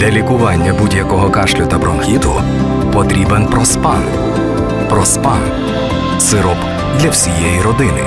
Для лікування будь-якого кашлю та бронхіту потрібен проспан. Проспан сироп для всієї родини.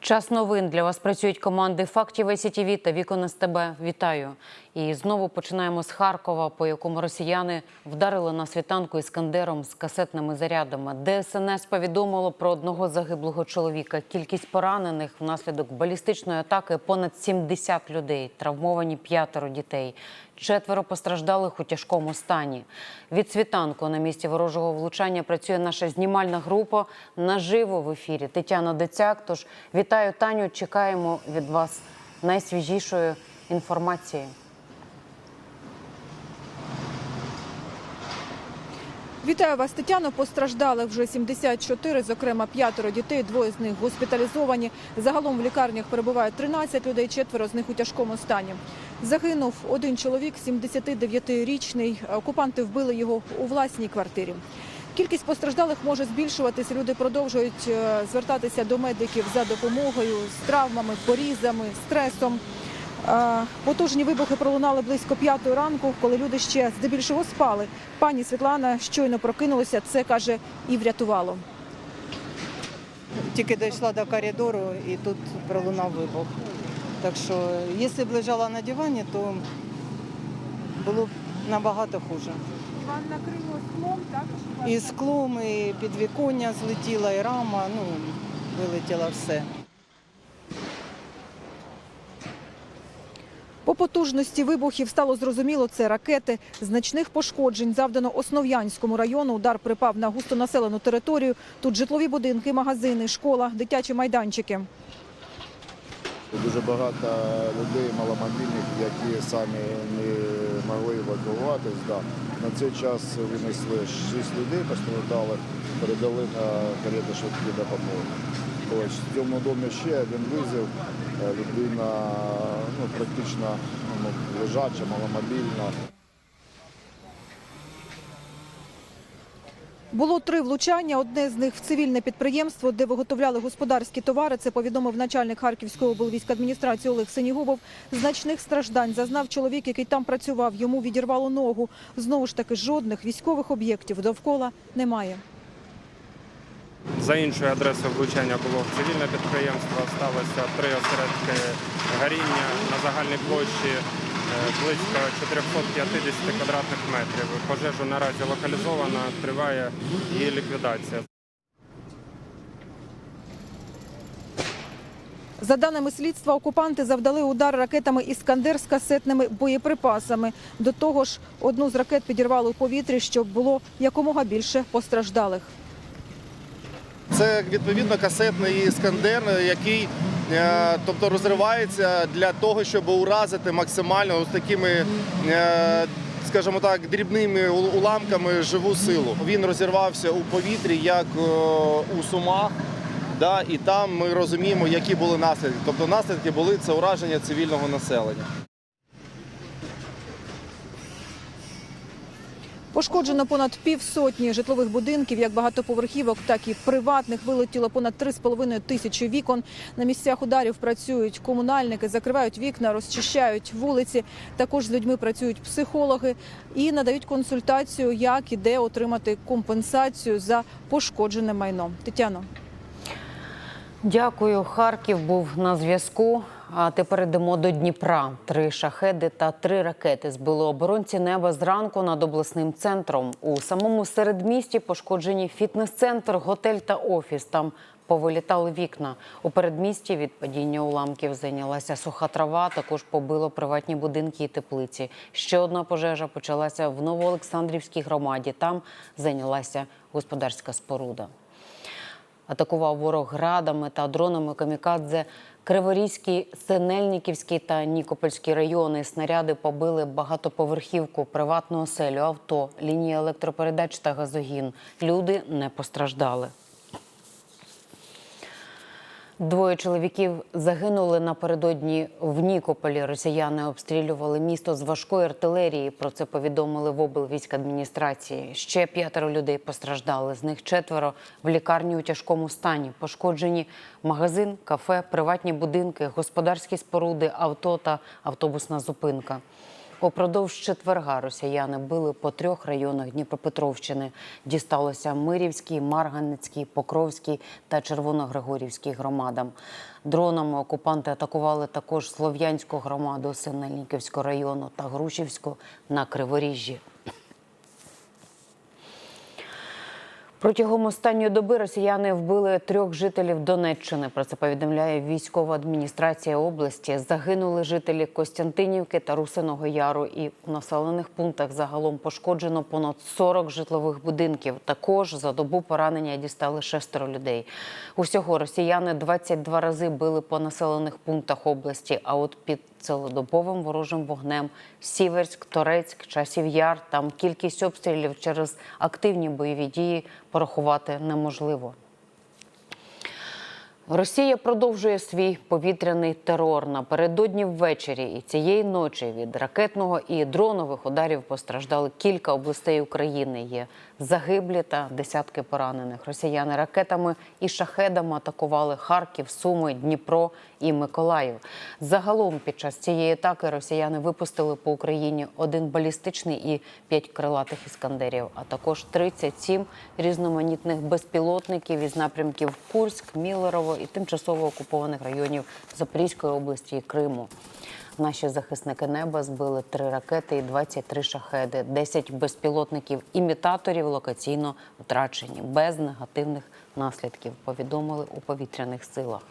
Час новин для вас працюють команди фактів СІТВ та Вікон СТБ. Вітаю! І знову починаємо з Харкова, по якому росіяни вдарили на світанку іскандером з касетними зарядами. ДСНС повідомило про одного загиблого чоловіка. Кількість поранених внаслідок балістичної атаки понад 70 людей. Травмовані п'ятеро дітей. Четверо постраждалих у тяжкому стані. Від світанку на місці ворожого влучання працює наша знімальна група наживо в ефірі. Тетяна Децяк. Тож вітаю Таню. Чекаємо від вас найсвіжішої інформації. Вітаю вас, Тетяно. Постраждали вже 74, зокрема п'ятеро дітей, двоє з них госпіталізовані. Загалом в лікарнях перебувають 13 людей, четверо з них у тяжкому стані. Загинув один чоловік, 79-річний. Окупанти вбили його у власній квартирі. Кількість постраждалих може збільшуватися. Люди продовжують е, звертатися до медиків за допомогою з травмами, порізами, стресом. Потужні вибухи пролунали близько п'ятої ранку, коли люди ще здебільшого спали. Пані Світлана щойно прокинулася. Це каже і врятувало. Тільки дійшла до коридору і тут пролунав вибух. Так що, якщо б лежала на дивані, то було б набагато хуже. Вам накрило склом, так? І склом, і підвіконня злетіла, і рама, ну, вилетіло все. Потужності вибухів стало зрозуміло, це ракети. Значних пошкоджень завдано Основ'янському району. Удар припав на густонаселену територію. Тут житлові будинки, магазини, школа, дитячі майданчики. Дуже багато людей маломобільних, які самі не могли евакуюватись. Да. На цей час винесли 6 людей постраждалих, передали на карету швидкої допомоги. В цьому домі ще один визов. Е, Людина ну, практично ну, лежача, маломобільна. Було три влучання. Одне з них в цивільне підприємство, де виготовляли господарські товари. Це повідомив начальник Харківської облвійськадміністрації Олег Синігубов. Значних страждань зазнав чоловік, який там працював. Йому відірвало ногу. Знову ж таки, жодних військових об'єктів довкола немає. За іншою адресою влучання було цивільне підприємство. Сталося три осередки горіння на загальній площі е, близько 450 квадратних метрів. Пожежу наразі локалізовано, триває її ліквідація. За даними слідства, окупанти завдали удар ракетами «Іскандер» з касетними боєприпасами. До того ж, одну з ракет підірвали у повітрі, щоб було якомога більше постраждалих. Це відповідно касетний іскандер, який е, тобто розривається для того, щоб уразити максимально ось такими, е, скажімо так, дрібними уламками живу силу. Він розірвався у повітрі, як е, у сумах. Да, і там ми розуміємо, які були наслідки. Тобто наслідки були це ураження цивільного населення. Пошкоджено понад півсотні житлових будинків, як багатоповерхівок, так і приватних. Вилетіло понад 3,5 тисячі вікон. На місцях ударів працюють комунальники, закривають вікна, розчищають вулиці. Також з людьми працюють психологи і надають консультацію, як і де отримати компенсацію за пошкоджене майно. Тетяно. Дякую. Харків був на зв'язку. А тепер йдемо до Дніпра. Три шахеди та три ракети збили оборонці неба зранку над обласним центром. У самому середмісті пошкоджені фітнес-центр, готель та офіс. Там повилітали вікна. У передмісті від падіння уламків зайнялася суха трава. Також побило приватні будинки і теплиці. Ще одна пожежа почалася в Новоолександрівській громаді. Там зайнялася господарська споруда. Атакував ворог градами та дронами камікадзе Криворізький, Синельниківський та Нікопольський райони. Снаряди побили багатоповерхівку, приватну оселю, авто, лінії електропередач та газогін. Люди не постраждали. Двоє чоловіків загинули напередодні в Нікополі. Росіяни обстрілювали місто з важкої артилерії. Про це повідомили в облвійськадміністрації. Ще п'ятеро людей постраждали. З них четверо в лікарні у тяжкому стані. Пошкоджені магазин, кафе, приватні будинки, господарські споруди, авто та автобусна зупинка. Упродовж четверга росіяни били по трьох районах Дніпропетровщини. Дісталося Мирівській, Марганецькій, Покровській та Червоногригорівській громадам. Дронами окупанти атакували також Слов'янську громаду Синельниківського району та Грушівську на Криворіжжі. Протягом останньої доби росіяни вбили трьох жителів Донеччини. Про це повідомляє військова адміністрація області. Загинули жителі Костянтинівки та Русиного Яру. І в населених пунктах загалом пошкоджено понад 40 житлових будинків. Також за добу поранення дістали шестеро людей. Усього росіяни 22 рази били по населених пунктах області. А от під цілодобовим ворожим вогнем Сіверськ, Торецьк, Часів Яр. Там кількість обстрілів через активні бойові дії порахувати неможливо. Росія продовжує свій повітряний терор напередодні ввечері і цієї ночі від ракетного і дронових ударів постраждали кілька областей України. Є загиблі та десятки поранених. Росіяни ракетами і шахедами атакували Харків, Суми, Дніпро і Миколаїв. Загалом під час цієї атаки росіяни випустили по Україні один балістичний і п'ять крилатих іскандерів, а також 37 різноманітних безпілотників із напрямків Курськ, Мілерово і тимчасово окупованих районів Запорізької області і Криму. Наші захисники неба збили три ракети і 23 шахеди. 10 безпілотників імітаторів локаційно втрачені без негативних наслідків. Повідомили у повітряних силах.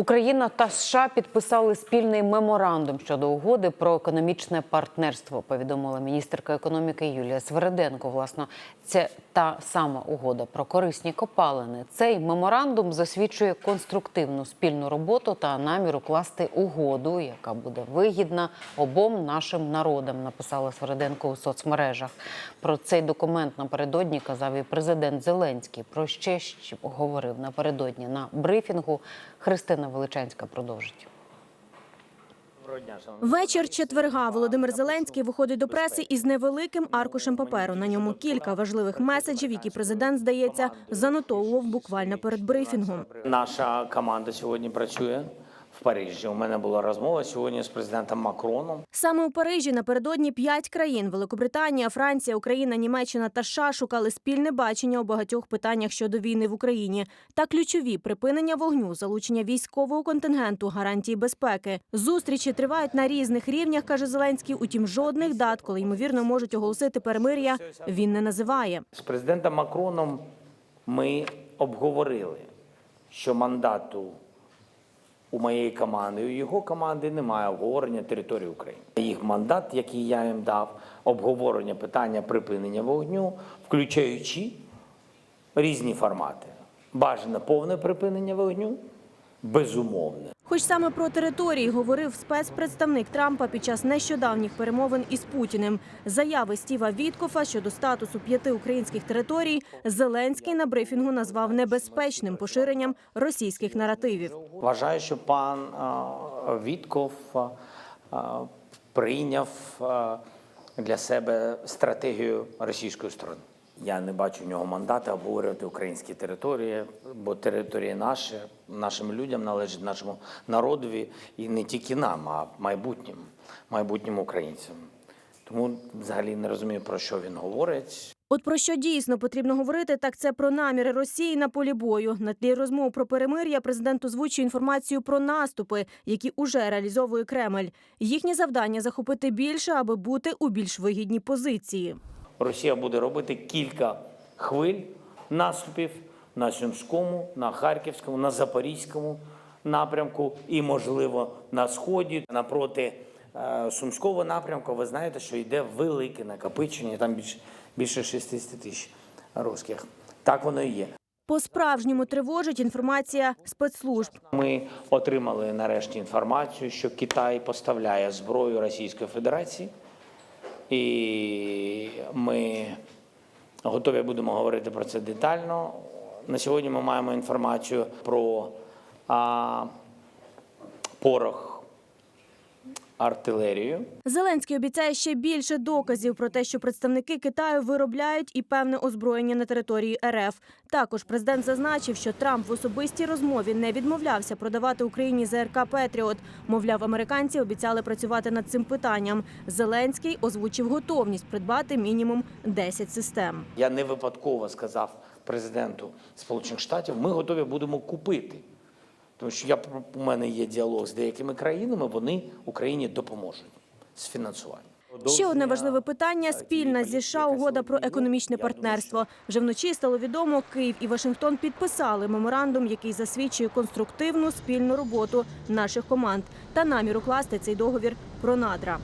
Україна та США підписали спільний меморандум щодо угоди про економічне партнерство. Повідомила міністерка економіки Юлія Свереденко. Власно, це та сама угода про корисні копалини. Цей меморандум засвідчує конструктивну спільну роботу та намір укласти угоду, яка буде вигідна обом нашим народам. Написала Свереденко у соцмережах. Про цей документ напередодні казав і президент Зеленський. Про ще що говорив напередодні на брифінгу. Христина Величанська продовжить. Вечір четверга Володимир Зеленський виходить до преси із невеликим аркушем паперу. На ньому кілька важливих меседжів, які президент здається занотовував буквально перед брифінгом. Наша команда сьогодні працює в Парижі. У мене була розмова сьогодні з президентом Макроном. Саме у Парижі напередодні п'ять країн Великобританія, Франція, Україна, Німеччина та США шукали спільне бачення у багатьох питаннях щодо війни в Україні та ключові припинення вогню, залучення військового контингенту, гарантії безпеки. Зустрічі тривають на різних рівнях, каже Зеленський. Утім, жодних дат, коли ймовірно можуть оголосити перемир'я, він не називає. З президентом Макроном ми обговорили, що мандату у моєї команди, у його команди немає обговорення території України. Їх мандат, який я їм дав, обговорення питання припинення вогню, включаючи різні формати. Бажане повне припинення вогню, безумовне. Хоч саме про території говорив спецпредставник Трампа під час нещодавніх перемовин із Путіним. Заяви Стіва Віткофа щодо статусу п'яти українських територій Зеленський на брифінгу назвав небезпечним поширенням російських наративів. Вважаю, що пан Вітков прийняв для себе стратегію російської сторони. Я не бачу в нього мандата обговорювати українські території, бо території наші, нашим людям належать нашому народові і не тільки нам, а майбутнім, майбутнім українцям. Тому взагалі не розумію, про що він говорить. От про що дійсно потрібно говорити, так це про наміри Росії на полі бою. На тлі розмов про перемир'я президент озвучує інформацію про наступи, які уже реалізовує Кремль. Їхнє завдання захопити більше, аби бути у більш вигідній позиції. Росія буде робити кілька хвиль наступів на Сумському, на Харківському, на Запорізькому напрямку і, можливо, на сході напроти е, Сумського напрямку. Ви знаєте, що йде велике накопичення, там більше, більше 60 тисяч русських. Так воно і є. По-справжньому тривожить інформація спецслужб. Ми отримали нарешті інформацію, що Китай поставляє зброю Російської Федерації, і ми готові будемо говорити про це детально. На сьогодні ми маємо інформацію про а, порох артилерію. Зеленський обіцяє ще більше доказів про те, що представники Китаю виробляють і певне озброєння на території РФ. Також президент зазначив, що Трамп в особистій розмові не відмовлявся продавати Україні ЗРК Петріот. Мовляв, американці обіцяли працювати над цим питанням. Зеленський озвучив готовність придбати мінімум 10 систем. Я не випадково сказав президенту Сполучених Штатів, ми готові будемо купити. Тому що я, у мене є діалог з деякими країнами, вони Україні допоможуть з фінансуванням. Ще одне важливе питання спільна зі США угода про економічне партнерство. Вже вночі стало відомо, Київ і Вашингтон підписали меморандум, який засвідчує конструктивну спільну роботу наших команд та намір укласти цей договір про надра.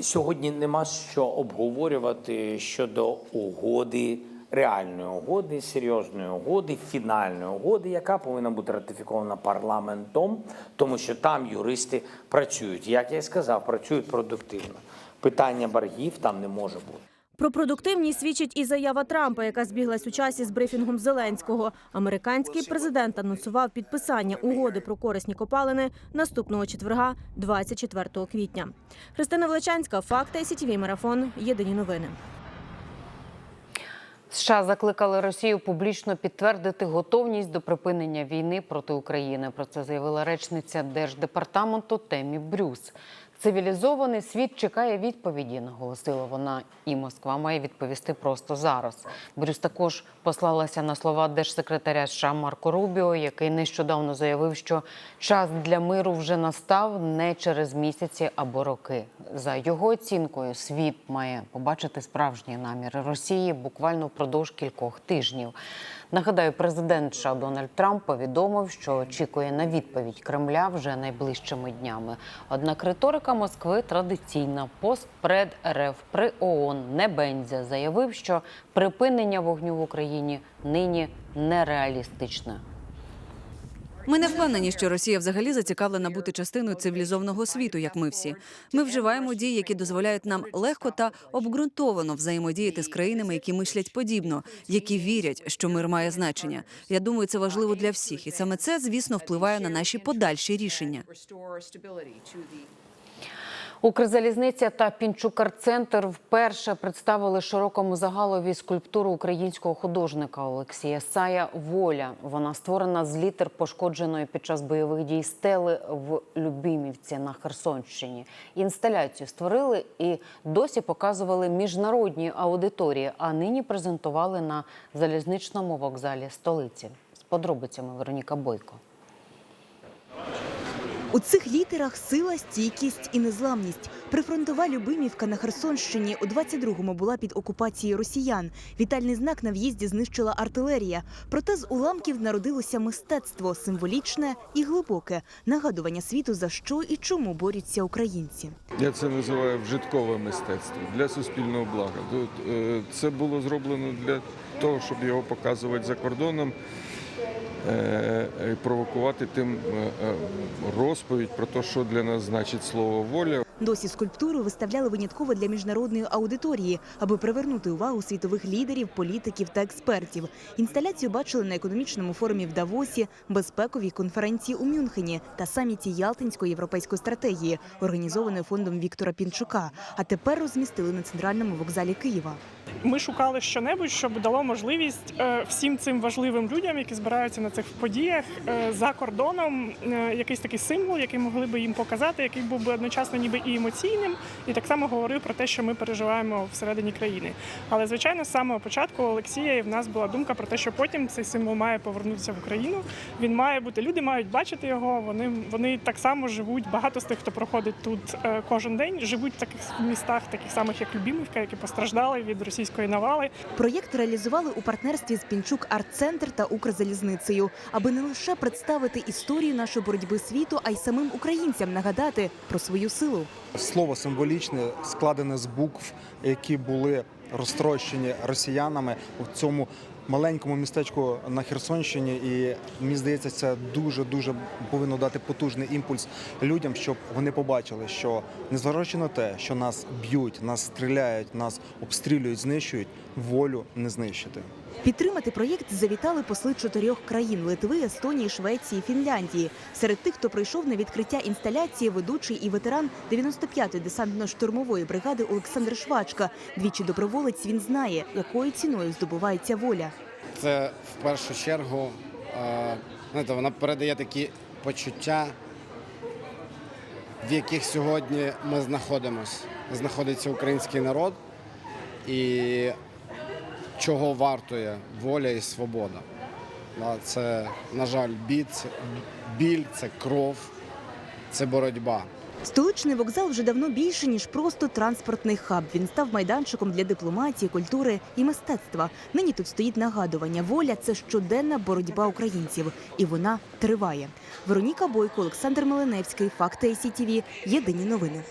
Сьогодні нема що обговорювати щодо угоди, реальної угоди, серйозної угоди, фінальної угоди, яка повинна бути ратифікована парламентом, тому що там юристи працюють. Як я і сказав, працюють продуктивно. Питання боргів там не може бути. Про продуктивність свідчить і заява Трампа, яка збіглась у часі з брифінгом Зеленського. Американський президент анонсував підписання угоди про корисні копалини наступного четверга, 24 квітня. Христина Величанська, факти сітіві марафон. Єдині новини. США закликали Росію публічно підтвердити готовність до припинення війни проти України. Про це заявила речниця держдепартаменту Темі Брюс. Цивілізований світ чекає відповіді, наголосила вона, і Москва має відповісти просто зараз. Брюс також послалася на слова держсекретаря США Марко Рубіо, який нещодавно заявив, що час для миру вже настав не через місяці або роки. За його оцінкою, світ має побачити справжні наміри Росії буквально впродовж кількох тижнів. Нагадаю, президент США Дональд Трамп повідомив, що очікує на відповідь Кремля вже найближчими днями. Однак риторика Москви традиційна. Постпред РФ при ООН Небензя заявив, що припинення вогню в Україні нині нереалістичне. Ми не впевнені, що Росія взагалі зацікавлена бути частиною цивілізованого світу, як ми всі. Ми вживаємо дії, які дозволяють нам легко та обґрунтовано взаємодіяти з країнами, які мислять подібно, які вірять, що мир має значення. Я думаю, це важливо для всіх, і саме це, звісно, впливає на наші подальші рішення. Укрзалізниця та Пінчукар-центр вперше представили широкому загалові скульптуру українського художника Олексія Сая Воля. Вона створена з літер пошкодженої під час бойових дій стели в Любимівці на Херсонщині. Інсталяцію створили і досі показували міжнародній аудиторії, а нині презентували на залізничному вокзалі столиці. З подробицями Вероніка Бойко. У цих літерах сила, стійкість і незламність. Прифронтова Любимівка на Херсонщині у 22-му була під окупацією росіян. Вітальний знак на в'їзді знищила артилерія. Проте з уламків народилося мистецтво символічне і глибоке нагадування світу за що і чому борються українці. Я це називаю вжиткове мистецтво для суспільного блага. Е, Це було зроблено для того, щоб його показувати за кордоном, провокувати тим е, е, розповідь про те, що для нас значить слово воля. Досі скульптуру виставляли винятково для міжнародної аудиторії, аби привернути увагу світових лідерів, політиків та експертів. Інсталяцію бачили на економічному форумі в Давосі, безпековій конференції у Мюнхені та саміті Ялтинської європейської стратегії, організованої фондом Віктора Пінчука. А тепер розмістили на центральному вокзалі Києва. Ми шукали щонебудь, щоб дало можливість е, всім цим важливим людям, які збираються на цих подіях е, за кордоном, е, якийсь такий символ, який могли би їм показати, який був би одночасно ніби і емоційним, і так само говорив про те, що ми переживаємо всередині країни. Але звичайно, з самого початку Олексія і в нас була думка про те, що потім цей символ має повернутися в Україну. Він має бути. Люди мають бачити його. Вони вони так само живуть. Багато з тих, хто проходить тут кожен день, живуть в таких містах, таких самих як Любімівка, які постраждали від російської навали. Проєкт реалізували у партнерстві з Пінчук Арт-центр та Укрзалізницею, аби не лише представити історію нашої боротьби світу, а й самим українцям нагадати про свою силу. Слово символічне складене з букв, які були розтрощені росіянами у цьому маленькому містечку на Херсонщині. І мені здається, це дуже дуже повинно дати потужний імпульс людям, щоб вони побачили, що незважаючи на те, що нас б'ють, нас стріляють, нас обстрілюють, знищують, волю не знищити. Підтримати проєкт завітали посли чотирьох країн Литви, Естонії, Швеції, Фінляндії. Серед тих, хто прийшов на відкриття інсталяції, ведучий і ветеран 95-ї десантно-штурмової бригади Олександр Швачка. Двічі доброволець він знає, якою ціною здобувається воля. Це в першу чергу знаєте, вона передає такі почуття, в яких сьогодні ми знаходимося. Знаходиться український народ і чого вартує воля і свобода. Да, Це, на жаль, це, біль, це кров, це боротьба. Столичний вокзал вже давно більше ніж просто транспортний хаб. Він став майданчиком для дипломатії, культури і мистецтва. Нині тут стоїть нагадування. Воля це щоденна боротьба українців, і вона триває. Вероніка Бойко, Олександр Меленевський, Факти СІТВ. Єдині новини.